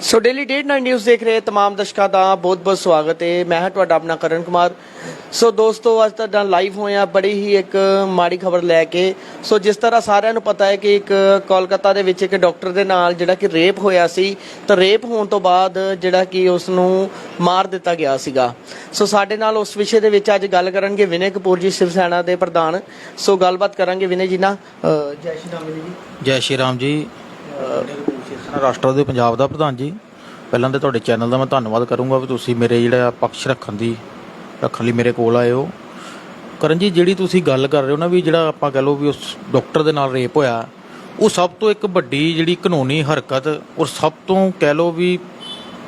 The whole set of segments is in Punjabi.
So daily day night news ਦੇਖ ਰਹੇ ਤਮਾਮ ਦਰਸ਼ਕਾਂ ਦਾ ਬਹੁਤ-ਬਹੁਤ ਸਵਾਗਤ ਹੈ। ਮੈਂ ਹਾਂ ਤੁਹਾਡਾ ਆਪਣਾ ਕਰਨ ਕੁਮਾਰ। ਸੋ ਦੋਸਤੋ ਅੱਜ ਤੁਹਾਡਾ ਲਾਈਵ ਹੋਇਆ ਬੜੀ ਹੀ ਇੱਕ ਮਾੜੀ ਖਬਰ ਲੈ ਕੇ। ਸੋ ਜਿਸ ਤਰ੍ਹਾਂ ਸਾਰਿਆਂ ਨੂੰ ਪਤਾ ਹੈ ਕਿ ਇੱਕ ਕੋਲਕਾਤਾ ਦੇ ਵਿੱਚ ਇੱਕ ਡਾਕਟਰ ਦੇ ਨਾਲ ਜਿਹੜਾ ਕਿ ਰੇਪ ਹੋਇਆ ਸੀ ਤਾਂ ਰੇਪ ਹੋਣ ਤੋਂ ਬਾਅਦ ਜਿਹੜਾ ਕਿ ਉਸ ਨੂੰ ਮਾਰ ਦਿੱਤਾ ਗਿਆ ਸੀਗਾ। ਸੋ ਸਾਡੇ ਨਾਲ ਉਸ ਵਿਸ਼ੇ ਦੇ ਵਿੱਚ ਅੱਜ ਗੱਲ ਕਰਨਗੇ ਵਿਨੇ ਕਪੂਰ ਜੀ ਸ਼ਿਵ ਸੈਨਾ ਦੇ ਪ੍ਰਧਾਨ। ਸੋ ਗੱਲਬਾਤ ਕਰਾਂਗੇ ਵਿਨੇ ਜੀ ਨਾਲ। ਜੈ ਸ਼੍ਰੀ ਰਾਮ ਜੀ। ਜੈ ਸ਼੍ਰੀ ਰਾਮ ਜੀ। ਰਾਸ਼ਟਰ ਦੇ ਪੰਜਾਬ ਦਾ ਪ੍ਰਧਾਨ ਜੀ, ਪਹਿਲਾਂ ਤਾਂ ਤੁਹਾਡੇ ਚੈਨਲ ਦਾ ਮੈਂ ਧੰਨਵਾਦ ਕਰੂੰਗਾ ਵੀ ਤੁਸੀਂ ਮੇਰੇ ਜਿਹੜਾ ਪੱਖ ਰੱਖਣ ਦੀ, ਰੱਖਣ ਲਈ ਮੇਰੇ ਕੋਲ ਆਏ ਹੋ। ਕਰਨ ਜੀ, ਜਿਹੜੀ ਤੁਸੀਂ ਗੱਲ ਕਰ ਰਹੇ ਹੋ ਨਾ ਵੀ ਜਿਹੜਾ ਆਪਾਂ ਕਹ ਲਓ ਵੀ ਉਸ ਡਾਕਟਰ ਦੇ ਨਾਲ ਰੇਪ ਹੋਇਆ, ਉਹ ਸਭ ਤੋਂ ਇੱਕ ਵੱਡੀ ਜਿਹੜੀ ਕਾਨੂੰਨੀ ਹਰਕਤ ਔਰ ਸਭ ਤੋਂ ਕਹਿ ਲਓ ਵੀ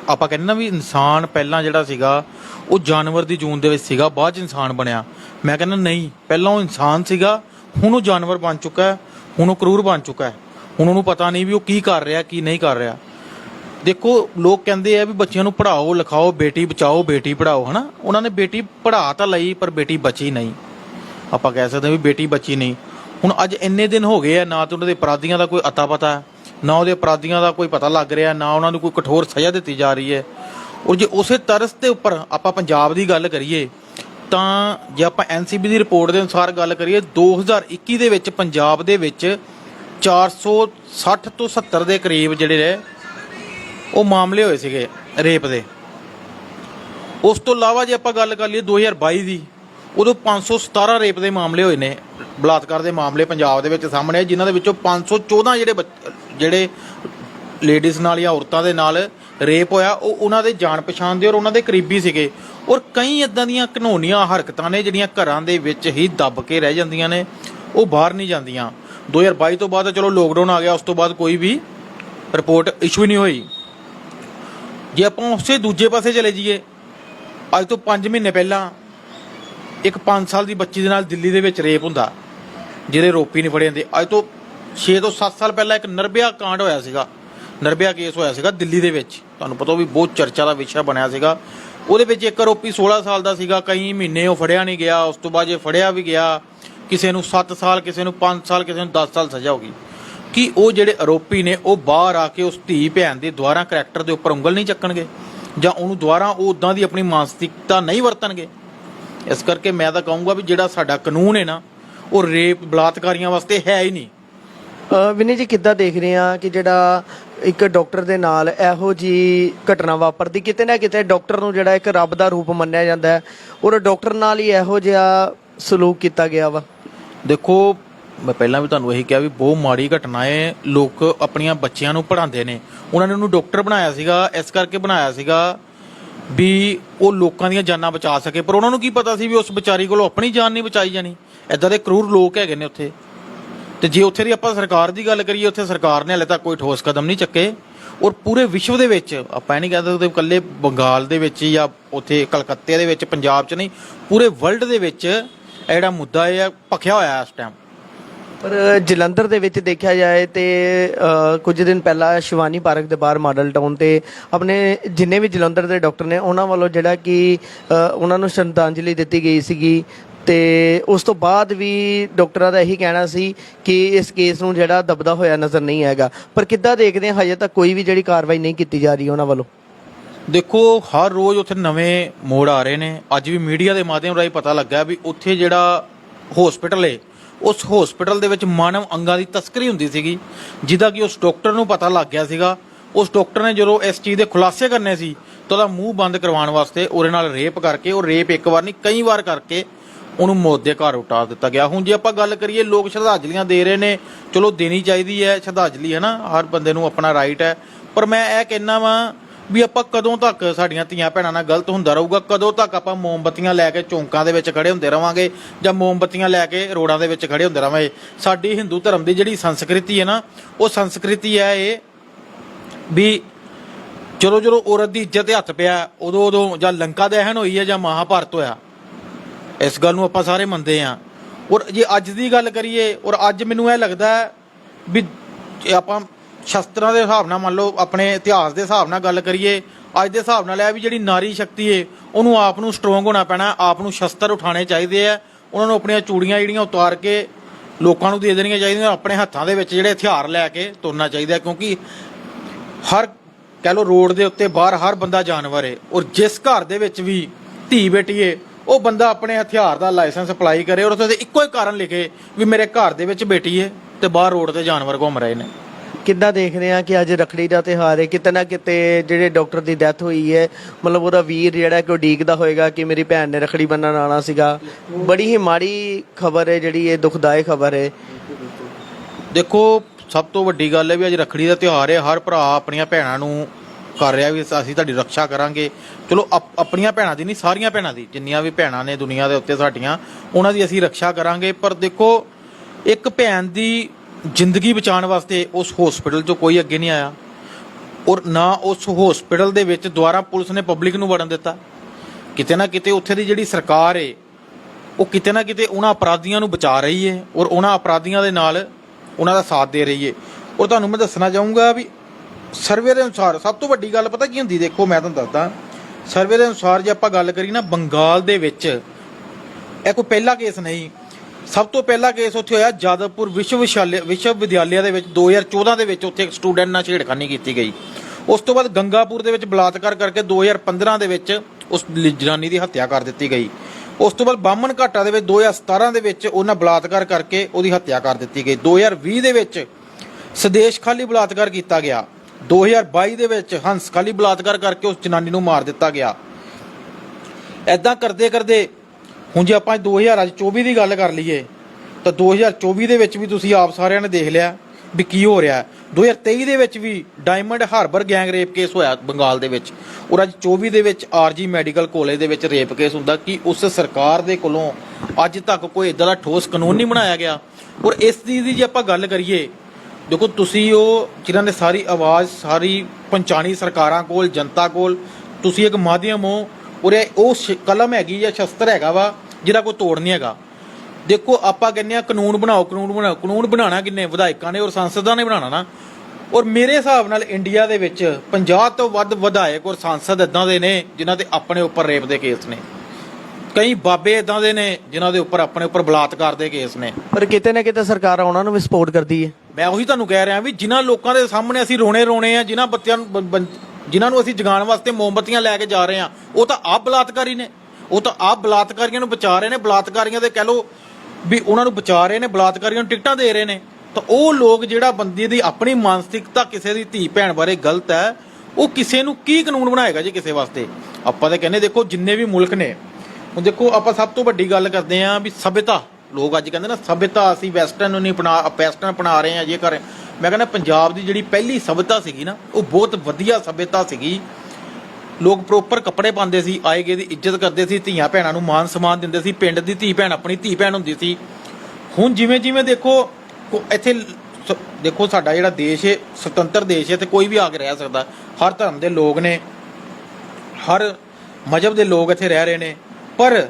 ਆਪਾਂ ਕਹਿੰਦੇ ਨਾ ਵੀ ਇਨਸਾਨ ਪਹਿਲਾਂ ਜਿਹੜਾ ਸੀਗਾ, ਉਹ ਜਾਨਵਰ ਦੀ ਜੂਨ ਦੇ ਵਿੱਚ ਸੀਗਾ, ਬਾਅਦ ਚ ਇਨਸਾਨ ਬਣਿਆ। ਮੈਂ ਕਹਿੰਦਾ ਨਹੀਂ, ਪਹਿਲਾਂ ਉਹ ਇਨਸਾਨ ਸੀਗਾ, ਹੁਣ ਉਹ ਜਾਨਵਰ ਬਣ ਚੁੱਕਾ ਹੈ, ਹੁਣ ਉਹ ਕਰੂਰ ਬਣ ਚੁੱਕਾ ਹੈ। ਹੁਣ ਉਹਨੂੰ ਪਤਾ ਨਹੀਂ ਵੀ ਉਹ ਕੀ ਕਰ ਰਿਹਾ, ਕੀ ਨਹੀਂ ਕਰ ਰਿਹਾ। ਦੇਖੋ, ਲੋਕ ਕਹਿੰਦੇ ਆ ਵੀ ਬੱਚਿਆਂ ਨੂੰ ਪੜ੍ਹਾਓ, ਲਿਖਾਓ, ਬੇਟੀ ਬਚਾਓ, ਬੇਟੀ ਪੜ੍ਹਾਓ, ਹਨਾ? ਉਹਨਾਂ ਨੇ ਬੇਟੀ ਪੜ੍ਹਾ ਤਾਂ ਲਈ, ਪਰ ਬੇਟੀ ਬਚੀ ਨਹੀਂ। ਆਪਾਂ ਕਹਿ ਸਕਦੇ ਹਾਂ ਵੀ ਬੇਟੀ ਬਚੀ ਨਹੀਂ। ਹੁਣ ਅੱਜ ਇੰਨੇ ਦਿਨ ਹੋ ਗਏ ਆ, ਨਾ ਤਾਂ ਉਹਨਾਂ ਦੇ ਅਪਰਾਧੀਆਂ ਦਾ ਕੋਈ ਅਤਾ ਪਤਾ, ਨਾ ਉਹਦੇ ਅਪਰਾਧੀਆਂ ਦਾ ਕੋਈ ਪਤਾ ਲੱਗ ਰਿਹਾ, ਨਾ ਉਹਨਾਂ ਨੂੰ ਕੋਈ ਕਠੋਰ ਸਜ਼ਾ ਦਿੱਤੀ ਜਾ ਰਹੀ ਹੈ। ਔਰ ਜੇ ਉਸੇ ਤਰਸ ਦੇ ਉੱਪਰ ਆਪਾਂ ਪੰਜਾਬ ਦੀ ਗੱਲ ਕਰੀਏ, ਤਾਂ ਜੇ ਆਪਾਂ ਐਨਸੀਬੀ ਦੀ ਰਿਪੋਰਟ ਦੇ ਅਨੁਸਾਰ ਗੱਲ ਕਰੀਏ 2021 ਦੇ ਵਿੱਚ, ਪੰਜਾਬ ਦੇ ਵਿੱਚ 460 ਤੋਂ 70 ਦੇ ਕਰੀਬ ਜਿਹੜੇ ਨੇ ਉਹ ਮਾਮਲੇ ਹੋਏ ਸੀਗੇ ਰੇਪ ਦੇ। ਉਸ ਤੋਂ ਇਲਾਵਾ ਜੇ ਆਪਾਂ ਗੱਲ ਕਰ ਲਈਏ 2022 ਦੀ, ਉਦੋਂ 517 ਰੇਪ ਦੇ ਮਾਮਲੇ ਹੋਏ ਨੇ, ਬਲਾਤਕਾਰ ਦੇ ਮਾਮਲੇ ਪੰਜਾਬ ਦੇ ਵਿੱਚ ਸਾਹਮਣੇ ਆਏ, ਜਿਨ੍ਹਾਂ ਦੇ ਵਿੱਚੋਂ 514 ਜਿਹੜੇ ਬੱਚ- ਜਿਹੜੇ ਲੇਡੀਜ਼ ਨਾਲ ਜਾਂ ਔਰਤਾਂ ਦੇ ਨਾਲ ਰੇਪ ਹੋਇਆ, ਉਹ ਉਹਨਾਂ ਦੇ ਜਾਣ ਪਛਾਣ ਦੇ ਔਰ ਉਹਨਾਂ ਦੇ ਕਰੀਬੀ ਸੀਗੇ। ਔਰ ਕਈ ਇਦਾਂ ਦੀਆਂ ਕਾਨੂੰਨੀਆਂ ਹਰਕਤਾਂ ਨੇ, ਜਿਹੜੀਆਂ ਘਰਾਂ ਦੇ ਵਿੱਚ ਹੀ ਦੱਬ ਕੇ ਰਹਿ ਜਾਂਦੀਆਂ ਨੇ, ਉਹ ਬਾਹਰ ਨਹੀਂ ਜਾਂਦੀਆਂ। 2022 ਤੋਂ ਬਾਅਦ ਚਲੋ ਲੋਕਡਾਊਨ ਆ ਗਿਆ, ਉਸ ਤੋਂ ਬਾਅਦ ਕੋਈ ਵੀ ਰਿਪੋਰਟ ਇਸ਼ੂ ਨਹੀਂ ਹੋਈ। ਜੇ ਆਪਾਂ ਉਸੇ ਦੂਜੇ ਪਾਸੇ ਚਲੇ ਜਾਈਏ, ਅੱਜ ਤੋਂ 5 ਮਹੀਨੇ ਪਹਿਲਾਂ ਇੱਕ 5 ਸਾਲ ਦੀ ਬੱਚੀ ਦੇ ਨਾਲ ਦਿੱਲੀ ਦੇ ਵਿੱਚ ਰੇਪ ਹੁੰਦਾ, ਜਿਹਦੇ ਰੋਪੀ ਨਹੀਂ ਫੜੇ ਜਾਂਦੇ। ਅੱਜ ਤੋਂ 6 ਤੋਂ 7 ਸਾਲ ਪਹਿਲਾਂ ਇੱਕ ਨਰਬਿਆ ਕਾਂਡ ਹੋਇਆ ਸੀਗਾ ਨਰਬਿਆ ਕੇਸ ਹੋਇਆ ਸੀਗਾ ਦਿੱਲੀ ਦੇ ਵਿੱਚ। ਤੁਹਾਨੂੰ ਪਤਾ ਉਹ ਵੀ ਬਹੁਤ ਚਰਚਾ ਦਾ ਵਿਸ਼ਾ ਬਣਿਆ ਸੀਗਾ। ਉਹਦੇ ਵਿੱਚ ਇੱਕ ਆਰੋਪੀ 16 ਸਾਲ ਦਾ ਸੀਗਾ, ਕਈ ਮਹੀਨੇ ਉਹ ਫੜਿਆ ਨਹੀਂ ਗਿਆ, ਉਸ ਤੋਂ ਬਾਅਦ ਜੇ ਫੜਿਆ ਵੀ ਗਿਆ ਕਿਸੇ ਨੂੰ 7 ਸਾਲ, ਕਿਸੇ ਨੂੰ 5 ਸਾਲ, ਕਿਸੇ ਨੂੰ 10 ਸਾਲ ਸਜ਼ਾ ਹੋ ਗਈ। ਕਿ ਉਹ ਜਿਹੜੇ ਆਰੋਪੀ ਨੇ, ਉਹ ਬਾਹਰ ਆ ਕੇ ਉਸ ਧੀ ਭੈਣ ਦੇ ਦੁਆਰਾ ਕਰੈਕਟਰ ਦੇ ਉੱਪਰ ਉਂਗਲ ਨਹੀਂ ਚੱਕਣਗੇ? ਜਾਂ ਉਹਨੂੰ ਦੁਆਰਾ ਉਹ ਉਦਾਂ ਦੀ ਆਪਣੀ ਮਾਨਸਿਕਤਾ ਨਹੀਂ ਵਰਤਣਗੇ? ਇਸ ਕਰਕੇ ਮੈਂ ਤਾਂ ਕਹੂੰਗਾ ਵੀ ਜਿਹੜਾ ਸਾਡਾ ਕਾਨੂੰਨ ਹੈ ਨਾ, ਉਹ ਰੇਪ ਬਲਾਤਕਾਰੀਆਂ ਵਾਸਤੇ ਹੈ ਹੀ ਨਹੀਂ। ਵਿਨੇ ਜੀ ਕਿੱਦਾਂ ਦੇਖ ਰਹੇ ਆ ਕਿ ਜਿਹੜਾ ਇੱਕ ਡਾਕਟਰ ਦੇ ਨਾਲ ਇਹੋ ਜੀ ਘਟਨਾ ਵਾਪਰਦੀ? ਕਿਤੇ ਨਾ ਕਿਤੇ ਡਾਕਟਰ ਨੂੰ ਜਿਹੜਾ ਇੱਕ ਰੱਬ ਦਾ ਰੂਪ ਮੰਨਿਆ ਜਾਂਦਾ ਹੈ। ਔਰ ਡਾਕਟਰ ਨਾਲ ਹੀ ਇਹੋ ਜਿਹਾ ਸਲੂਕ ਕੀਤਾ ਗਿਆ ਵਾ। ਦੇਖੋ, ਮੈਂ ਪਹਿਲਾਂ ਵੀ ਤੁਹਾਨੂੰ ਇਹੀ ਕਿਹਾ ਵੀ ਬਹੁਤ ਮਾੜੀ ਘਟਨਾ ਹੈ ਲੋਕ ਆਪਣੀਆਂ ਬੱਚਿਆਂ ਨੂੰ ਪੜ੍ਹਾਉਂਦੇ ਨੇ। ਉਹਨਾਂ ਨੇ ਉਹਨੂੰ ਡਾਕਟਰ ਬਣਾਇਆ ਸੀਗਾ, ਇਸ ਕਰਕੇ ਬਣਾਇਆ ਸੀਗਾ ਵੀ ਉਹ ਲੋਕਾਂ ਦੀਆਂ ਜਾਨਾਂ ਬਚਾ ਸਕੇ। ਪਰ ਉਹਨਾਂ ਨੂੰ ਕੀ ਪਤਾ ਸੀ ਵੀ ਉਸ ਵਿਚਾਰੀ ਕੋਲੋਂ ਆਪਣੀ ਜਾਨ ਨਹੀਂ ਬਚਾਈ ਜਾਣੀ। ਐਦਾਂ ਦੇ ਕਰੂਰ ਲੋਕ ਹੈਗੇ ਨੇ ਉੱਥੇ। ਤੇ ਜੇ ਉੱਥੇ ਦੀ ਆਪਾਂ ਸਰਕਾਰ ਦੀ ਗੱਲ ਕਰੀਏ, ਉੱਥੇ ਸਰਕਾਰ ਨੇ ਹਲੇ ਤੱਕ ਕੋਈ ਠੋਸ ਕਦਮ ਨਹੀਂ ਚੱਕੇ। ਔਰ ਪੂਰੇ ਵਿਸ਼ਵ ਦੇ ਵਿੱਚ, ਆਪਾਂ ਇਹ ਨਹੀਂ ਕਹਿ ਸਕਦੇ ਇਕੱਲੇ ਬੰਗਾਲ ਦੇ ਵਿੱਚ ਜਾਂ ਉੱਥੇ ਕਲਕੱਤੇ ਦੇ ਵਿੱਚ, ਪੰਜਾਬ 'ਚ ਨਹੀਂ, ਪੂਰੇ ਵਰਲਡ ਦੇ ਵਿੱਚ ਇਹ ਜਿਹੜਾ ਮੁੱਦਾ ਇਹ ਹੈ ਭਖਿਆ ਹੋਇਆ ਇਸ ਟਾਈਮ ਪਰ ਜਲੰਧਰ ਦੇ ਵਿੱਚ ਦੇਖਿਆ ਜਾਏ ਤੇ ਕੁਝ ਦਿਨ ਪਹਿਲਾਂ ਸ਼ਿਵਾਨੀ ਪਾਰਕ ਦੇ ਬਾਹਰ ਮਾਡਲ ਟਾਊਨ ਤੇ ਆਪਣੇ ਜਿੰਨੇ ਵੀ ਜਲੰਧਰ ਦੇ ਡਾਕਟਰ ਨੇ, ਉਹਨਾਂ ਵੱਲੋਂ ਜਿਹੜਾ ਕਿ ਉਹਨਾਂ ਨੂੰ ਸ਼ਰਧਾਂਜਲੀ ਦਿੱਤੀ ਗਈ ਸੀਗੀ। ਤੇ ਉਸ ਤੋਂ ਬਾਅਦ ਵੀ ਡਾਕਟਰਾਂ ਦਾ ਇਹੀ ਕਹਿਣਾ ਸੀ ਕਿ ਇਸ ਕੇਸ ਨੂੰ ਜਿਹੜਾ ਦਬਦਾ ਹੋਇਆ ਨਜ਼ਰ ਨਹੀਂ ਆਏਗਾ। ਪਰ ਕਿੱਦਾਂ ਦੇਖਦੇ ਹਾਂ, ਹਜੇ ਤੱਕ ਕੋਈ ਵੀ ਜਿਹੜੀ ਕਾਰਵਾਈ ਨਹੀਂ ਕੀਤੀ ਜਾ ਰਹੀ ਉਹਨਾਂ ਵੱਲੋਂ। ਦੇਖੋ, ਹਰ ਰੋਜ਼ ਉੱਥੇ ਨਵੇਂ ਮੋੜ ਆ ਰਹੇ ਨੇ। ਅੱਜ ਵੀ ਮੀਡੀਆ ਦੇ ਮਾਧਿਅਮ ਰਾਹੀਂ ਪਤਾ ਲੱਗਾ ਵੀ ਉੱਥੇ ਜਿਹੜਾ ਹਸਪੀਟਲ ਏ, ਉਸ ਹਸਪੀਟਲ ਦੇ ਵਿੱਚ ਮਾਨਵ ਅੰਗਾਂ ਦੀ ਤਸਕਰੀ ਹੁੰਦੀ ਸੀਗੀ, ਜਿਹਦਾ ਕਿ ਉਸ ਡਾਕਟਰ ਨੂੰ ਪਤਾ ਲੱਗ ਗਿਆ ਸੀਗਾ। ਉਸ ਡਾਕਟਰ ਨੇ ਜਦੋਂ ਇਸ ਚੀਜ਼ ਦੇ ਖੁਲਾਸੇ ਕਰਨੇ ਸੀ, ਤਾਂ ਉਹਦਾ ਮੂੰਹ ਬੰਦ ਕਰਵਾਉਣ ਵਾਸਤੇ ਉਹਦੇ ਨਾਲ ਰੇਪ ਕਰਕੇ, ਉਹ ਰੇਪ ਇੱਕ ਵਾਰ ਨਹੀਂ, ਕਈ ਵਾਰ ਕਰਕੇ ਉਹਨੂੰ ਮੌਤ ਦੇ ਘਰ ਉਤਾਰ ਦਿੱਤਾ ਗਿਆ। ਹੁਣ ਜੇ ਆਪਾਂ ਗੱਲ ਕਰੀਏ, ਲੋਕ ਸ਼ਰਧਾਂਜਲੀਆਂ ਦੇ ਰਹੇ ਨੇ, ਚਲੋ ਦੇਣੀ ਚਾਹੀਦੀ ਹੈ ਸ਼ਰਧਾਂਜਲੀ ਹੈ ਨਾ ਹਰ ਬੰਦੇ ਨੂੰ ਆਪਣਾ ਰਾਈਟ ਹੈ। ਪਰ ਮੈਂ ਇਹ ਕਹਿਣਾ ਵਾਂ ਵੀ ਆਪਾਂ ਕਦੋਂ ਤੱਕ ਸਾਡੀਆਂ ਧੀਆਂ ਭੈਣਾਂ ਨਾਲ ਗਲਤ ਹੁੰਦਾ ਰਹੂਗਾ? ਕਦੋਂ ਤੱਕ ਆਪਾਂ ਮੋਮਬੱਤੀਆਂ ਲੈ ਕੇ ਚੌਂਕਾਂ ਦੇ ਵਿੱਚ ਖੜੇ ਹੁੰਦੇ ਰਵਾਂਗੇ ਜਾਂ ਮੋਮਬੱਤੀਆਂ ਲੈ ਕੇ ਰੋਡਾਂ ਦੇ ਵਿੱਚ ਖੜੇ ਹੁੰਦੇ ਰਵਾਂਗੇ? ਸਾਡੀ ਹਿੰਦੂ ਧਰਮ ਦੀ ਜਿਹੜੀ ਸੰਸਕ੍ਰਿਤੀ ਹੈ ਨਾ, ਉਹ ਸੰਸਕ੍ਰਿਤੀ ਹੈ ਇਹ ਵੀ ਜਦੋਂ ਜਦੋਂ ਔਰਤ ਦੀ ਇੱਜ਼ਤ ਹੱਥ ਪਿਆ, ਉਦੋਂ ਉਦੋਂ ਜਾਂ ਲੰਕਾ ਦਹਨ ਹੋਈ ਹੈ ਜਾਂ ਮਹਾਭਾਰਤ ਹੋਇਆ, ਇਸ ਗੱਲ ਨੂੰ ਆਪਾਂ ਸਾਰੇ ਮੰਨਦੇ ਆ ਔਰ ਜੇ ਅੱਜ ਦੀ ਗੱਲ ਕਰੀਏ, ਔਰ ਅੱਜ ਮੈਨੂੰ ਇਹ ਲੱਗਦਾ ਵੀ ਆਪਾਂ ਸ਼ਸਤਰਾਂ ਦੇ ਹਿਸਾਬ ਨਾਲ ਮੰਨ ਲਓ, ਆਪਣੇ ਇਤਿਹਾਸ ਦੇ ਹਿਸਾਬ ਨਾਲ ਗੱਲ ਕਰੀਏ, ਅੱਜ ਦੇ ਹਿਸਾਬ ਨਾਲ ਇਹ ਵੀ ਜਿਹੜੀ ਨਾਰੀ ਸ਼ਕਤੀ ਏ, ਉਹਨੂੰ ਆਪ ਨੂੰ ਸਟਰੋਂਗ ਹੋਣਾ ਪੈਣਾ, ਆਪ ਨੂੰ ਸ਼ਸਤਰ ਉਠਾਣੇ ਚਾਹੀਦੇ ਆ। ਉਹਨਾਂ ਨੂੰ ਆਪਣੀਆਂ ਚੂੜੀਆਂ ਜਿਹੜੀਆਂ ਉਤਾਰ ਕੇ ਲੋਕਾਂ ਨੂੰ ਦੇ ਦੇਣੀਆਂ ਚਾਹੀਦੀਆਂ ਆਪਣੇ ਹੱਥਾਂ ਦੇ ਵਿੱਚ ਜਿਹੜੇ ਹਥਿਆਰ ਲੈ ਕੇ ਤੁਰਨਾ ਚਾਹੀਦਾ ਕਿਉਂਕਿ ਹਰ ਕਹਿ ਲੋ ਰੋਡ ਦੇ ਉੱਤੇ ਬਾਹਰ ਹਰ ਬੰਦਾ ਜਾਨਵਰ ਏ, ਔਰ ਜਿਸ ਘਰ ਦੇ ਵਿੱਚ ਵੀ ਧੀ ਬੇਟੀ ਹੈ ਉਹ ਬੰਦਾ ਆਪਣੇ ਹਥਿਆਰ ਦਾ ਲਾਇਸੈਂਸ ਅਪਲਾਈ ਕਰੇ, ਔਰ ਉੱਥੇ ਤੇ ਇੱਕੋ ਹੀ ਕਾਰਨ ਲਿਖੇ ਵੀ ਮੇਰੇ ਘਰ ਦੇ ਵਿੱਚ ਬੇਟੀ ਹੈ ਤੇ ਬਾਹਰ ਰੋਡ ਤੇ ਜਾਨਵਰ ਘੁੰਮ ਰਹੇ ਨੇ। ਕਿੱਦਾਂ ਦੇਖਦੇ ਆ ਕਿ ਅੱਜ ਰਖੜੀ ਦਾ ਤਿਉਹਾਰ ਹੈ? ਕਿਤੇ ਨਾ ਕਿਤੇ ਜਿਹੜੇ ਡਾਕਟਰ ਦੀ ਡੈਥ ਹੋਈ ਹੈ, ਮਤਲਬ ਉਹਦਾ ਵੀਰ ਜਿਹੜਾ ਕਿ ਉਹ ਡੀਕਦਾ ਹੋਏਗਾ ਕਿ ਮੇਰੀ ਭੈਣ ਨੇ ਰਖੜੀ ਬੰਨਣ ਆਣਾ ਸੀਗਾ। ਬੜੀ ਹੀ ਮਾੜੀ ਖਬਰ ਹੈ, ਜਿਹੜੀ ਇਹ ਦੁਖਦਾਇਕ ਖਬਰ ਹੈ। ਦੇਖੋ, ਸਭ ਤੋਂ ਵੱਡੀ ਗੱਲ ਹੈ ਵੀ ਅੱਜ ਰੱਖੜੀ ਦਾ ਤਿਉਹਾਰ ਹੈ। ਹਰ ਭਰਾ ਆਪਣੀਆਂ ਭੈਣਾਂ ਨੂੰ ਕਰ ਰਿਹਾ ਵੀ ਅਸੀਂ ਤੁਹਾਡੀ ਰੱਖਿਆ ਕਰਾਂਗੇ। ਚਲੋ ਆਪ- ਆਪਣੀਆਂ ਭੈਣਾਂ ਦੀ ਨਹੀਂ, ਸਾਰੀਆਂ ਭੈਣਾਂ ਦੀ। ਜਿੰਨੀਆਂ ਵੀ ਭੈਣਾਂ ਨੇ ਦੁਨੀਆ ਦੇ ਉੱਤੇ ਸਾਡੀਆਂ, ਉਹਨਾਂ ਦੀ ਅਸੀਂ ਰੱਖਿਆ ਕਰਾਂਗੇ। ਪਰ ਦੇਖੋ, ਇੱਕ ਭੈਣ ਦੀ ਜ਼ਿੰਦਗੀ ਬਚਾਉਣ ਵਾਸਤੇ ਉਸ ਹਸਪੀਟਲ 'ਚੋਂ ਕੋਈ ਅੱਗੇ ਨਹੀਂ ਆਇਆ ਔਰ ਨਾ ਉਸ ਹਸਪੀਟਲ ਦੇ ਵਿੱਚ ਦੁਆਰਾ ਪੁਲਿਸ ਨੇ ਪਬਲਿਕ ਨੂੰ ਵੜਨ ਦਿੱਤਾ। ਕਿਤੇ ਨਾ ਕਿਤੇ ਉੱਥੇ ਦੀ ਜਿਹੜੀ ਸਰਕਾਰ ਏ, ਉਹ ਕਿਤੇ ਨਾ ਕਿਤੇ ਉਹਨਾਂ ਅਪਰਾਧੀਆਂ ਨੂੰ ਬਚਾ ਰਹੀ ਏ ਔਰ ਉਹਨਾਂ ਅਪਰਾਧੀਆਂ ਦੇ ਨਾਲ ਉਹਨਾਂ ਦਾ ਸਾਥ ਦੇ ਰਹੀ ਏ। ਔਰ ਤੁਹਾਨੂੰ ਮੈਂ ਦੱਸਣਾ ਚਾਹੂੰਗਾ ਵੀ ਸਰਵੇ ਦੇ ਅਨੁਸਾਰ ਸਭ ਤੋਂ ਵੱਡੀ ਗੱਲ ਪਤਾ ਕੀ ਹੁੰਦੀ ਦੇਖੋ ਮੈਂ ਤੁਹਾਨੂੰ ਦੱਸਦਾ। ਸਰਵੇ ਦੇ ਅਨੁਸਾਰ ਜੇ ਆਪਾਂ ਗੱਲ ਕਰੀ ਨਾ ਬੰਗਾਲ ਦੇ ਵਿੱਚ, ਇਹ ਕੋਈ ਪਹਿਲਾ ਕੇਸ ਨਹੀਂ। ਸਭ ਤੋਂ ਪਹਿਲਾ ਕੇਸ ਉੱਥੇ ਹੋਇਆ ਜਾਦਵਪੁਰ ਵਿਸ਼ਵ ਵਿਸ਼ਾਲਿਆ ਵਿਸ਼ਵ ਵਿਦਿਆਲਿਆ ਦੇ ਵਿੱਚ 2014 ਦੇ ਵਿੱਚ ਉੱਥੇ ਇੱਕ ਸਟੂਡੈਂਟ ਨਾਲ ਛੇੜਖਾਨੀ ਕੀਤੀ ਗਈ। ਉਸ ਤੋਂ ਬਾਅਦ ਗੰਗਾਪੁਰ ਦੇ ਵਿੱਚ ਬਲਾਤਕਾਰ ਕਰਕੇ 2015 ਦੇ ਵਿੱਚ ਉਸ ਜਨਾਨੀ ਦੀ ਹੱਤਿਆ ਕਰ ਦਿੱਤੀ ਗਈ। ਉਸ ਤੋਂ ਬਾਅਦ ਬਾਮਨ ਘਾਟਾ ਦੇ ਵਿੱਚ 2017 ਦੇ ਵਿੱਚ ਉਹਨਾਂ ਬਲਾਤਕਾਰ ਕਰਕੇ ਉਹਦੀ ਹੱਤਿਆ ਕਰ ਦਿੱਤੀ ਗਈ। 2020 ਦੇ ਵਿੱਚ ਸਦੇਸ਼ ਖਾਲੀ ਬਲਾਤਕਾਰ ਕੀਤਾ ਗਿਆ। 2022 ਦੇ ਵਿੱਚ ਹੰਸ ਖਾਲੀ ਬਲਾਤਕਾਰ ਕਰਕੇ ਉਸ ਜਨਾਨੀ ਨੂੰ ਮਾਰ ਦਿੱਤਾ ਗਿਆ। ਐਦਾਂ ਕਰਦੇ ਕਰਦੇ ਹੁਣ ਜੇ ਆਪਾਂ 2024 ਦੀ ਗੱਲ ਕਰ ਲਈਏ, ਤਾਂ 2024 ਦੇ ਵਿੱਚ ਵੀ ਤੁਸੀਂ ਆਪ ਸਾਰਿਆਂ ਨੇ ਦੇਖ ਲਿਆ ਵੀ ਕੀ ਹੋ ਰਿਹਾ ਹੈ। 2023 ਦੇ ਵਿੱਚ ਵੀ Diamond Harbour gang rape case ਹੋਇਆ ਬੰਗਾਲ ਦੇ ਵਿੱਚ ਔਰ ਅੱਜ 24 ਦੇ ਵਿੱਚ ਆਰਜੀ ਮੈਡੀਕਲ ਕਾਲਜ ਦੇ ਵਿੱਚ ਰੇਪ ਕੇਸ ਹੁੰਦਾ ਕਿ ਉਸ ਸਰਕਾਰ ਦੇ ਕੋਲੋਂ ਅੱਜ ਤੱਕ ਕੋਈ ਇਦਾਂ ਦਾ ਠੋਸ ਕਾਨੂੰਨ ਨਹੀਂ ਬਣਾਇਆ ਗਿਆ ਔਰ ਇਸ ਚੀਜ਼ ਦੀ ਜੇ ਆਪਾਂ ਗੱਲ ਕਰੀਏ, ਦੇਖੋ ਤੁਸੀਂ ਉਹ ਜਿਨ੍ਹਾਂ ਨੇ ਸਾਰੀ ਆਵਾਜ਼, ਸਾਰੀ ਪੰਚਾਣੀ ਸਰਕਾਰਾਂ ਕੋਲ, ਜਨਤਾ ਕੋਲ, ਤੁਸੀਂ ਇੱਕ ਮਾਧਿਅਮ ਹੋ ਇਹ ਉਹ ਸ਼- ਕਲਮ ਹੈਗੀ ਜਾਂ ਸ਼ਸਤਰ ਹੈਗਾ ਵਾ ਜਿਹਦਾ ਕੋਈ ਤੋੜ ਨਹੀਂ ਹੈਗਾ। ਦੇਖੋ ਆਪਾਂ ਕਹਿੰਦੇ ਆ ਕਾਨੂੰਨ ਬਣਾਓ ਕਾਨੂੰਨ ਬਣਾਓ ਕਾਨੂੰਨ ਬਣਾਉਣਾ ਕਿੰਨੇ ਵਿਧਾਇਕਾਂ ਨੇ ਔਰ ਸੰਸਦਾਂ ਨੇ ਬਣਾਉਣਾ ਨਾ। ਔਰ ਮੇਰੇ ਹਿਸਾਬ ਨਾਲ ਇੰਡੀਆ ਦੇ ਵਿੱਚ 50 ਤੋਂ ਵੱਧ ਵਿਧਾਇਕ ਔਰ ਸੰਸਦ ਇਦਾਂ ਦੇ ਨੇ ਜਿਨ੍ਹਾਂ ਦੇ ਆਪਣੇ ਉੱਪਰ ਰੇਪ ਦੇ ਕੇਸ ਨੇ। ਕਈ ਬਾਬੇ ਇਦਾਂ ਦੇ ਨੇ ਜਿਨ੍ਹਾਂ ਦੇ ਉੱਪਰ ਆਪਣੇ ਉੱਪਰ ਬਲਾਤਕਾਰ ਦੇ ਕੇਸ ਨੇ। ਪਰ ਕਿਤੇ ਨਾ ਕਿਤੇ ਸਰਕਾਰ ਉਹਨਾਂ ਨੂੰ ਵੀ ਸਪੋਰਟ ਕਰਦੀ ਹੈ। ਮੈਂ ਉਹੀ ਤੁਹਾਨੂੰ ਕਹਿ ਰਿਹਾ ਵੀ ਜਿਨ੍ਹਾਂ ਲੋਕਾਂ ਦੇ ਸਾਹਮਣੇ ਅਸੀਂ ਰੋਣੇ ਰੋਣੇ ਆ ਜਿਨ੍ਹਾਂ ਬੱਚਿਆਂ ਨੂੰ ਬ- ਬੰ- ਜਿਨ੍ਹਾਂ ਨੂੰ ਅਸੀਂ ਜਗਾਉਣ ਵਾਸਤੇ ਮੋਮਬੱਤੀਆਂ ਲੈ ਕੇ ਜਾ ਰਹੇ ਆ ਉਹ ਤਾਂ ਆਪ ਬਲਾਤਕਾਰੀ ਨੇ। ਉਹ ਤਾਂ ਆਪ ਬਲਾਤਕਾਰੀਆਂ ਨੂੰ ਬਚਾ ਰਹੇ ਨੇ। ਬਲਾਤਕਾਰੀਆਂ ਦੇ ਕਹਿ ਲੋ ਵੀ ਉਹਨਾਂ ਨੂੰ ਬਚਾ ਰਹੇ ਨੇ, ਬਲਾਤਕਾਰੀਆਂ ਨੂੰ ਟਿਕਟਾਂ ਦੇ ਰਹੇ ਨੇ। ਤਾਂ ਉਹ ਲੋਕ ਜਿਹੜਾ ਬੰਦੇ ਦੀ ਆਪਣੀ ਮਾਨਸਿਕਤਾ ਕਿਸੇ ਦੀ ਧੀ ਭੈਣ ਬਾਰੇ ਗਲਤ ਹੈ, ਉਹ ਕਿਸੇ ਨੂੰ ਕੀ ਕਾਨੂੰਨ ਬਣਾਏਗਾ ਜੀ ਕਿਸੇ ਵਾਸਤੇ? ਆਪਾਂ ਤਾਂ ਕਹਿੰਦੇ ਦੇਖੋ ਜਿੰਨੇ ਵੀ ਮੁਲਕ ਨੇ, ਹੁਣ ਦੇਖੋ ਆਪਾਂ ਸਭ ਤੋਂ ਵੱਡੀ ਗੱਲ ਕਰਦੇ ਆਂ ਵੀ ਸਭਿਅਤਾ। ਲੋਕ ਅੱਜ ਕਹਿੰਦੇ ਨਾ ਸਭਿਅਤਾ ਅਸੀਂ ਵੈਸਟਰਨ ਨੂੰ ਨਹੀਂ ਅਪਣਾ ਵੈਸਟਰਨ ਅਪਣਾ ਰਹੇ ਆਂ ਜੇ ਕਰ ਮੈਂ ਕਹਿੰਦਾ ਪੰਜਾਬ ਦੀ ਜਿਹੜੀ ਪਹਿਲੀ ਸਭਿਅਤਾ ਸੀਗੀ ਨਾ, ਉਹ ਬਹੁਤ ਵਧੀਆ ਸਭਿਅਤਾ ਸੀਗੀ। ਲੋਕ ਪ੍ਰੋਪਰ ਕੱਪੜੇ ਪਾਉਂਦੇ ਸੀ, ਆਏ ਗਏ ਦੀ ਇੱਜ਼ਤ ਕਰਦੇ ਸੀ, ਧੀਆਂ ਭੈਣਾਂ ਨੂੰ ਮਾਨ ਸਨਮਾਨ ਦਿੰਦੇ ਸੀ, ਪਿੰਡ ਦੀ ਧੀ ਭੈਣ ਆਪਣੀ ਧੀ ਭੈਣ ਹੁੰਦੀ ਸੀ। ਹੁਣ ਜਿਵੇਂ ਜਿਵੇਂ ਦੇਖੋ ਇੱਥੇ ਸ- ਦੇਖੋ ਸਾਡਾ ਜਿਹੜਾ ਦੇਸ਼ ਹੈ ਸੁਤੰਤਰ ਦੇਸ਼ ਹੈ ਤੇ ਕੋਈ ਵੀ ਆ ਕੇ ਰਹਿ ਸਕਦਾ। ਹਰ ਧਰਮ ਦੇ ਲੋਕ ਨੇ, ਹਰ ਮਜ਼ਹਬ ਦੇ ਲੋਕ ਇੱਥੇ ਰਹਿ ਰਹੇ ਨੇ। ਪਰ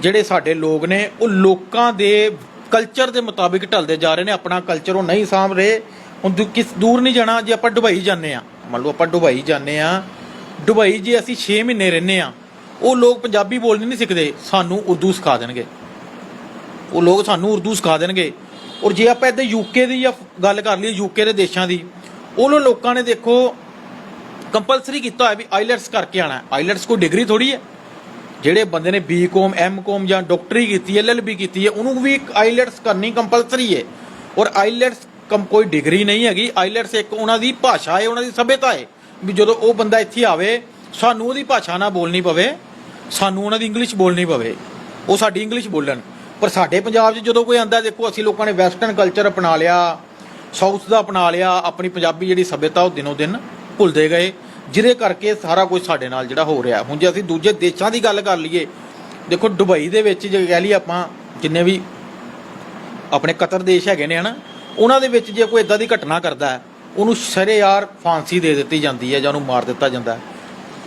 ਜਿਹੜੇ ਸਾਡੇ ਲੋਕ ਨੇ, ਉਹ ਲੋਕਾਂ ਦੇ ਕਲਚਰ ਦੇ ਮੁਤਾਬਿਕ ਢਲਦੇ ਜਾ ਰਹੇ ਨੇ, ਆਪਣਾ ਕਲਚਰ ਉਹ ਨਹੀਂ ਸਾਂਭ ਰਹੇ। ਹੁਣ ਦੂ- ਕਿਸ ਦੂਰ ਨਹੀਂ ਜਾਣਾ, ਜੇ ਆਪਾਂ ਦੁਬਈ ਜਾਂਦੇ ਆ ਮੰਨ ਲਓ ਆਪਾਂ ਦੁਬਈ ਜਾਂਦੇ ਆ ਦੁਬਈ ਜੇ ਅਸੀਂ 6 ਮਹੀਨੇ ਰਹਿੰਦੇ ਆ ਉਹ ਲੋਕ ਪੰਜਾਬੀ ਬੋਲਣੀ ਨਹੀਂ ਸਿੱਖਦੇ। ਸਾਨੂੰ ਉਰਦੂ ਸਿਖਾ ਦੇਣਗੇ। ਉਹ ਲੋਕ ਸਾਨੂੰ ਉਰਦੂ ਸਿਖਾ ਦੇਣਗੇ। ਔਰ ਜੇ ਆਪਾਂ ਇੱਥੇ ਯੂਕੇ ਦੀ ਜਾਂ ਗੱਲ ਕਰ ਲਈਏ ਯੂਕੇ ਦੇ ਦੇਸ਼ਾਂ ਦੀ, ਉਹ ਲੋਕਾਂ ਨੇ ਦੇਖੋ ਕੰਪਲਸਰੀ ਕੀਤਾ ਹੋਇਆ ਵੀ ਆਈਲੈਟਸ ਕਰਕੇ ਆਣਾ ਆਈਲੈਟਸ ਕੋਈ ਡਿਗਰੀ ਥੋੜੀ ਹੈ। ਜਿਹੜੇ ਬੰਦੇ ਨੇ ਬੀਕਾਮ ਐਮਕਾਮ ਜਾਂ ਡਾਕਟਰੀ ਕੀਤੀ ਹੈ ਐਲਐਲਬੀ ਕੀਤੀ ਹੈ, ਉਹਨੂੰ ਵੀ ਆਈਲੈਟਸ ਕਰਨੀ ਕੰਪਲਸਰੀ ਹੈ। ਔਰ ਆਈਲੈਟਸ ਕਮ ਕੋਈ ਡਿਗਰੀ ਨਹੀਂ ਹੈਗੀ। ਆਈਲੈਟਸ ਇੱਕ ਉਹਨਾਂ ਦੀ ਭਾਸ਼ਾ ਹੈ, ਉਹਨਾਂ ਦੀ ਸਭਿਅਤਾ ਹੈ। ਵੀ ਜਦੋਂ ਉਹ ਬੰਦਾ ਇੱਥੇ ਆਵੇ, ਸਾਨੂੰ ਉਹਦੀ ਭਾਸ਼ਾ ਨਾ ਬੋਲਣੀ ਪਵੇ, ਸਾਨੂੰ ਉਹਨਾਂ ਦੀ ਇੰਗਲਿਸ਼ ਬੋਲਣੀ ਪਵੇ। ਉਹ ਸਾਡੀ ਇੰਗਲਿਸ਼ ਬੋਲਣ। ਪਰ ਸਾਡੇ ਪੰਜਾਬ 'ਚ ਜਦੋਂ ਕੋਈ ਆਂਦਾ ਦੇਖੋ ਅਸੀਂ ਲੋਕਾਂ ਨੇ ਵੈਸਟਰਨ ਕਲਚਰ ਅਪਣਾ ਲਿਆ ਸਾਊਥ ਦਾ ਅਪਣਾ ਲਿਆ, ਆਪਣੀ ਪੰਜਾਬੀ ਜਿਹੜੀ ਸਭਿਅਤਾ ਉਹ ਦਿਨੋ ਦਿਨ ਭੁੱਲਦੇ ਗਏ। ਜਿਹਦੇ ਕਰਕੇ ਸਾਰਾ ਕੁਝ ਸਾਡੇ ਨਾਲ ਜਿਹੜਾ ਹੋ ਰਿਹਾ। ਹੁਣ ਜੇ ਅਸੀਂ ਦੂਜੇ ਦੇਸ਼ਾਂ ਦੀ ਗੱਲ ਕਰ ਲਈਏ, ਦੇਖੋ ਦੁਬਈ ਦੇ ਵਿੱਚ ਜੇ ਕਹਿ ਲਈਏ ਆਪਾਂ ਜਿੰਨੇ ਵੀ ਆਪਣੇ ਕਤਰ ਦੇਸ਼ ਹੈਗੇ ਨੇ ਹਨਾ, ਉਹਨਾਂ ਦੇ ਵਿੱਚ ਜੇ ਕੋਈ ਇਦਾਂ ਦੀ ਘਟਨਾ ਕਰਦਾ ਹੈ, ਉਹਨੂੰ ਸ਼ਰੇਆਰ ਫਾਂਸੀ ਦੇ ਦਿੱਤੀ ਜਾਂਦੀ ਹੈ ਜਾਂ ਉਹਨੂੰ ਮਾਰ ਦਿੱਤਾ ਜਾਂਦਾ ਹੈ।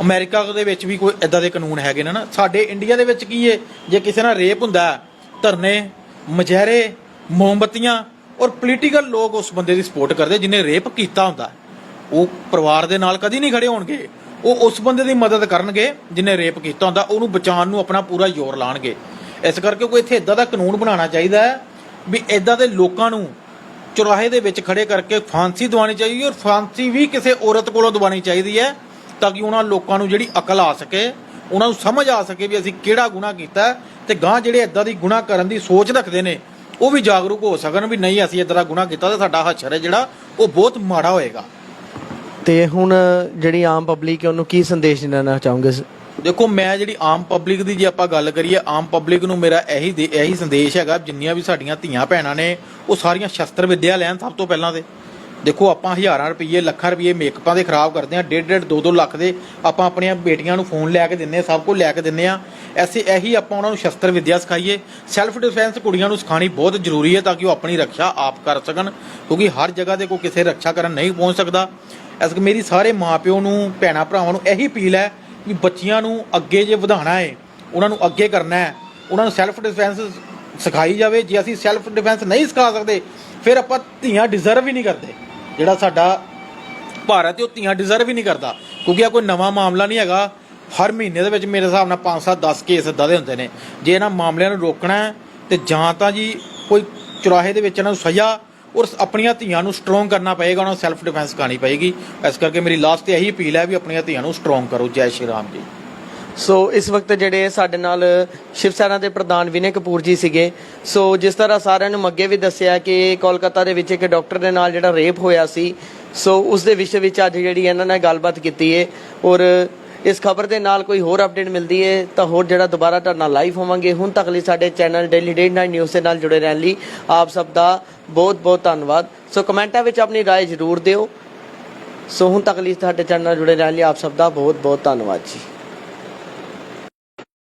ਅਮਰੀਕਾ ਦੇ ਵਿੱਚ ਵੀ ਕੋਈ ਇਦਾਂ ਦੇ ਕਾਨੂੰਨ ਹੈਗੇ ਨੇ ਨਾ। ਸਾਡੇ ਇੰਡੀਆ ਦੇ ਵਿੱਚ ਕੀ ਹੈ ਜੇ ਕਿਸੇ ਨਾਲ ਰੇਪ ਹੁੰਦਾ ਧਰਨੇ, ਮਜਹਿਰੇ, ਮੋਮਬੱਤੀਆਂ ਔਰ ਪੋਲੀਟੀਕਲ ਲੋਕ ਉਸ ਬੰਦੇ ਦੀ ਸਪੋਰਟ ਕਰਦੇ ਜਿਨੇ ਰੇਪ ਕੀਤਾ ਹੁੰਦਾ ਉਹ ਪਰਿਵਾਰ ਦੇ ਨਾਲ ਕਦੀ ਨਹੀਂ ਖੜੇ ਹੋਣਗੇ। ਉਹ ਉਸ ਬੰਦੇ ਦੀ ਮਦਦ ਕਰਨਗੇ, ਜਿਨੇ ਰੇਪ ਕੀਤਾ ਹੁੰਦਾ, ਉਹਨੂੰ ਬਚਾਉਣ ਨੂੰ ਆਪਣਾ ਪੂਰਾ ਜ਼ੋਰ ਲਾਣਗੇ ਇਸ ਕਰਕੇ ਕੋਈ ਇੱਥੇ ਇਦਾਂ ਦਾ ਕਾਨੂੰਨ ਬਣਾਉਣਾ ਚਾਹੀਦਾ ਹੈ ਵੀ ਇਦਾਂ ਦੇ ਲੋਕਾਂ ਨੂੰ ਚੁਰਾਹੇ ਦੇ ਵਿੱਚ ਖੜੇ ਕਰਕੇ ਫਾਂਸੀ ਦਵਾਉਣੀ ਚਾਹੀਦੀ ਹੈ ਔਰ ਫਾਂਸੀ ਵੀ ਕਿਸੇ ਔਰਤ ਕੋਲੋਂ ਦਵਾਉਣੀ ਚਾਹੀਦੀ ਹੈ ਤਾਂ ਕਿ ਉਹਨਾਂ ਲੋਕਾਂ ਨੂੰ ਜਿਹੜੀ ਅਕਲ ਆ ਸਕੇ, ਉਹਨਾਂ ਨੂੰ ਸਮਝ ਆ ਸਕੇ ਵੀ ਅਸੀਂ ਕਿਹੜਾ ਗੁਨਾਹ ਕੀਤਾ ਹੈ ਤੇ ਗਾਂ ਜਿਹੜੇ ਇਦਾਂ ਦੀ ਗੁਨਾਹ ਕਰਨ ਦੀ ਸੋਚ ਰੱਖਦੇ ਨੇ, ਉਹ ਵੀ ਜਾਗਰੂਕ ਹੋ ਸਕਣ ਵੀ ਨਹੀਂ ਅਸੀਂ ਇਦਾਂ ਦਾ ਗੁਨਾਹ ਕੀਤਾ ਤਾਂ ਸਾਡਾ ਹਸ਼ਰ ਹੈ ਜਿਹੜਾ ਉਹ ਬਹੁਤ ਮਾੜਾ ਹੋਏਗਾ। ਤੇ ਹੁਣ ਜਿਹੜੀ ਆਮ ਪਬਲਿਕ ਹੈ, ਉਹਨੂੰ ਕੀ ਸੰਦੇਸ਼ ਦੇਣਾ ਚਾਹੋਗੇ? ਦੇਖੋ, ਮੈਂ ਜਿਹੜੀ ਆਮ ਪਬਲਿਕ ਦੀ ਜੇ ਆਪਾਂ ਗੱਲ ਕਰੀਏ, ਆਮ ਪਬਲਿਕ ਨੂੰ ਮੇਰਾ ਇਹੀ ਦੇ- ਇਹੀ ਸੰਦੇਸ਼ ਹੈਗਾ, ਜਿੰਨੀਆਂ ਵੀ ਸਾਡੀਆਂ ਧੀਆਂ ਭੈਣਾਂ ਨੇ, ਉਹ ਸਾਰੀਆਂ ਸ਼ਸਤਰ ਵਿੱਦਿਆ ਲੈਣ ਸਭ ਤੋਂ ਪਹਿਲਾਂ ਤੇ। ਦੇਖੋ, ਆਪਾਂ ਹਜ਼ਾਰਾਂ ਰੁਪਏ ਲੱਖਾਂ ਰੁਪਏ ਮੇਕਅਪਾਂ ਦੇ ਖਰਾਬ ਕਰਦੇ ਆ ਡੇਢ ਡੇਢ 2 2 ਲੱਖ ਦੇ ਆਪਾਂ ਆਪਣੀਆਂ ਬੇਟੀਆਂ ਨੂੰ ਫੋਨ ਲੈ ਕੇ ਦਿੰਨੇ ਆ ਸਭ ਕੁਝ ਲੈ ਕੇ ਦਿੰਨੇ ਆ ਐਸੇ ਇਹੀ ਆਪਾਂ ਉਹਨਾਂ ਨੂੰ ਸ਼ਸਤਰ ਵਿਦਿਆ ਸਿਖਾਈਏ। ਸੈਲਫ ਡਿਫੈਂਸ ਕੁੜੀਆਂ ਨੂੰ ਸਿਖਾਣੀ ਬਹੁਤ ਜ਼ਰੂਰੀ ਹੈ ਤਾਂ ਕਿ ਉਹ ਆਪਣੀ ਰੱਖਿਆ ਆਪ ਕਰ ਸਕਣ, ਕਿਉਂਕਿ ਹਰ ਜਗ੍ਹਾ ਤੇ ਕੋਈ ਕਿਸੇ ਰੱਖਿਆ ਕਰਨ ਨਹੀਂ ਪਹੁੰਚ ਸਕਦਾ। ਇਸ ਕਰਕੇ ਮੇਰੀ ਸਾਰੇ ਮਾਪਿਓ ਨੂੰ, ਭੈਣਾਂ, ਭਰਾਵਾਂ ਨੂੰ ਇਹੀ ਅਪੀਲ ਹੈ ਕਿ ਬੱਚੀਆਂ ਨੂੰ ਅੱਗੇ ਜੇ ਵਧਾਉਣਾ ਹੈ, ਉਹਨਾਂ ਨੂੰ ਅੱਗੇ ਕਰਨਾ ਹੈ, ਉਹਨਾਂ ਨੂੰ ਸੈਲਫ ਡਿਫੈਂਸ ਸਿਖਾਈ ਜਾਵੇ। ਜੇ ਅਸੀਂ ਸੈਲਫ ਡਿਫੈਂਸ ਨਹੀਂ ਸਿਖਾ ਸਕਦੇ, ਫਿਰ ਆਪਾਂ ਧੀਆਂ ਡਿਜ਼ਰਵ ਹੀ ਨਹੀਂ ਕਰਦੇ। ਜਿਹੜਾ ਸਾਡਾ ਭਾਰਤ ਹੈ, ਉਹ ਧੀਆਂ ਡਿਜ਼ਰਵ ਹੀ ਨਹੀਂ ਕਰਦਾ। ਕਿਉਂਕਿ ਆ ਕੋਈ ਨਵਾਂ ਮਾਮਲਾ ਨਹੀਂ ਹੈਗਾ। ਹਰ ਮਹੀਨੇ ਦੇ ਵਿੱਚ ਮੇਰੇ ਹਿਸਾਬ ਨਾਲ 5-7 10 ਕੇਸ ਇਦਾਂ ਦੇ ਹੁੰਦੇ ਨੇ। ਜੇ ਇਹਨਾਂ ਮਾਮਲਿਆਂ ਨੂੰ ਰੋਕਣਾ ਹੈ, ਤੇ ਜਾਂ ਤਾਂ ਜੀ ਕੋਈ ਚੁਰਾਹੇ ਦੇ ਵਿੱਚ ਇਹਨਾਂ ਨੂੰ ਸਜ਼ਾ ਔਰ ਆਪਣੀਆਂ ਧੀਆਂ ਨੂੰ ਸਟਰੋਂਗ ਕਰਨਾ ਪਏਗਾ, ਉਹਨਾਂ ਨੂੰ ਸੈਲਫ ਡਿਫੈਂਸ ਸਿਖਾਉਣੀ ਪਏਗੀ। ਇਸ ਕਰਕੇ ਮੇਰੀ ਲਾਸਟ ਤੇ ਇਹੀ ਅਪੀਲ ਹੈ ਵੀ ਆਪਣੀਆਂ ਧੀਆਂ ਨੂੰ ਸਟਰੋਂਗ ਕਰੋ। ਜੈ ਸ਼੍ਰੀ ਰਾਮ ਜੀ। ਸੋ ਇਸ ਵਕਤ ਜਿਹੜੇ ਸਾਡੇ ਨਾਲ ਸ਼ਿਵ ਸੈਨਾ ਦੇ ਪ੍ਰਧਾਨ ਵਿਨੇ ਕਪੂਰ ਜੀ ਸੀਗੇ ਸੋ ਜਿਸ ਤਰ੍ਹਾਂ ਸਾਰਿਆਂ ਨੂੰ ਅੱਗੇ ਵੀ ਦੱਸਿਆ ਕਿ ਕੋਲਕਾਤਾ ਦੇ ਵਿੱਚ ਇੱਕ ਡਾਕਟਰ ਦੇ ਨਾਲ ਜਿਹੜਾ ਰੇਪ ਹੋਇਆ ਸੀ ਸੋ ਉਸ ਦੇ ਵਿਸ਼ੇ ਵਿੱਚ ਅੱਜ ਜਿਹੜੀ ਇਹਨਾਂ ਨੇ ਗੱਲਬਾਤ ਕੀਤੀ ਹੈ ਔਰ ਇਸ ਖਬਰ ਦੇ ਨਾਲ ਕੋਈ ਹੋਰ ਅਪਡੇਟ ਮਿਲਦੀ ਹੈ ਤਾਂ ਹੋਰ ਜਿਹੜਾ ਦੁਬਾਰਾ ਤੁਹਾਡੇ ਨਾਲ ਲਾਈਵ ਹੋਵਾਂਗੇ ਹੁਣ ਤੱਕ ਲਈ ਸਾਡੇ channel daily day night news ਦੇ ਨਾਲ ਜੁੜੇ ਰਹਿਣ ਲਈ ਆਪ ਸਭ ਦਾ ਬਹੁਤ ਬਹੁਤ ਧੰਨਵਾਦ ਸੋ ਕਮੈਂਟਾਂ ਵਿੱਚ ਆਪਣੀ رائے ਜ਼ਰੂਰ ਦਿਓ ਸੋ ਹੁਣ ਤੱਕ ਲਈ ਸਾਡੇ ਚੈਨਲ ਨਾਲ ਜੁੜੇ ਰਹਿਣ ਲਈ ਆਪ ਸਭ ਦਾ ਬਹੁਤ ਬਹੁਤ ਧੰਨਵਾਦ ਜੀ